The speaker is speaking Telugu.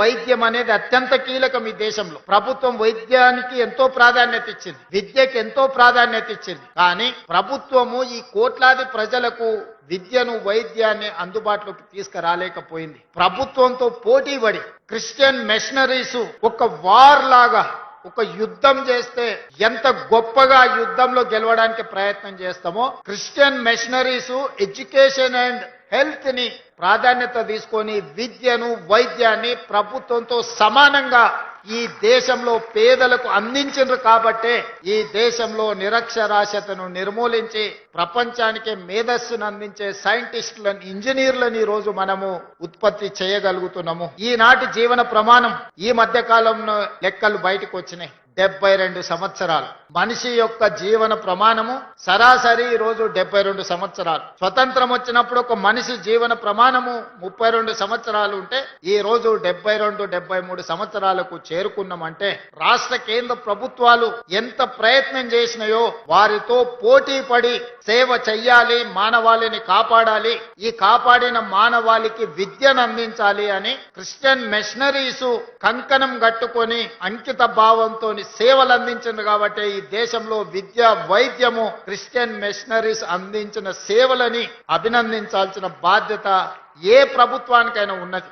వైద్యం అనేది అత్యంత కీలకం ఈ దేశంలో. ప్రభుత్వం వైద్యానికి ఎంతో ప్రాధాన్యత ఇచ్చింది. విద్యకి ఎంతో ప్రాధాన్యత ఇచ్చింది. కానీ ప్రభుత్వము ఈ కోట్లాది ప్రజలకు విద్యను వైద్యాన్ని అందుబాటులోకి తీసుకురాలేకపోయింది. ప్రభుత్వంతో పోటీ పడి క్రిస్టియన్ మెషనరీస్ ఒక వార్ లాగా ఒక యుద్ధం చేస్తే ఎంత గొప్పగా యుద్ధంలో గెలవడానికి ప్రయత్నం చేస్తామో క్రిస్టియన్ మెషనరీస్ ఎడ్యుకేషన్ అండ్ హెల్త్ని ప్రాధాన్యత తీసుకొని విద్యను వైద్యాన్ని ప్రభుత్వంతో సమానంగా ఈ దేశంలో పేదలకు అందించారు కాబట్టే ఈ దేశంలో నిరక్షరాస్యతను నిర్మూలించి ప్రపంచానికి మేధస్సును అందించే సైంటిస్టులను ఇంజనీర్లను ఈ రోజు మనము ఉత్పత్తి చేయగలుగుతున్నాము. ఈనాటి జీవన ప్రమాణం ఈ మధ్య కాలంలో లెక్కలు బయటకు వచ్చినాయి. డెబ్బై రెండు సంవత్సరాలు. మనిషి యొక్క జీవన ప్రమాణము సరాసరి ఈ రోజు డెబ్బై రెండు సంవత్సరాలు. స్వతంత్రం వచ్చినప్పుడు ఒక మనిషి జీవన ప్రమాణము ముప్పై రెండు సంవత్సరాలు ఉంటే ఈ రోజు డెబ్బై రెండు డెబ్బై మూడు సంవత్సరాలకు చేరుకున్నామంటే రాష్ట్ర కేంద్ర ప్రభుత్వాలు ఎంత ప్రయత్నం చేసినాయో వారితో పోటీ పడి సేవ చెయ్యాలి మానవాళిని కాపాడాలి ఈ కాపాడిన మానవాళికి విద్యను అందించాలి అని క్రిస్టియన్ మెషనరీస్ కంకణం కట్టుకొని అంకిత భావంతో సేవలు అందించింది కాబట్టి ఈ దేశంలో విద్య వైద్యము క్రిస్టియన్ మిషనరీస్ అందించిన సేవలని అభినందించాల్సిన బాధ్యత ఏ ప్రభుత్వానికైనా ఉన్నది.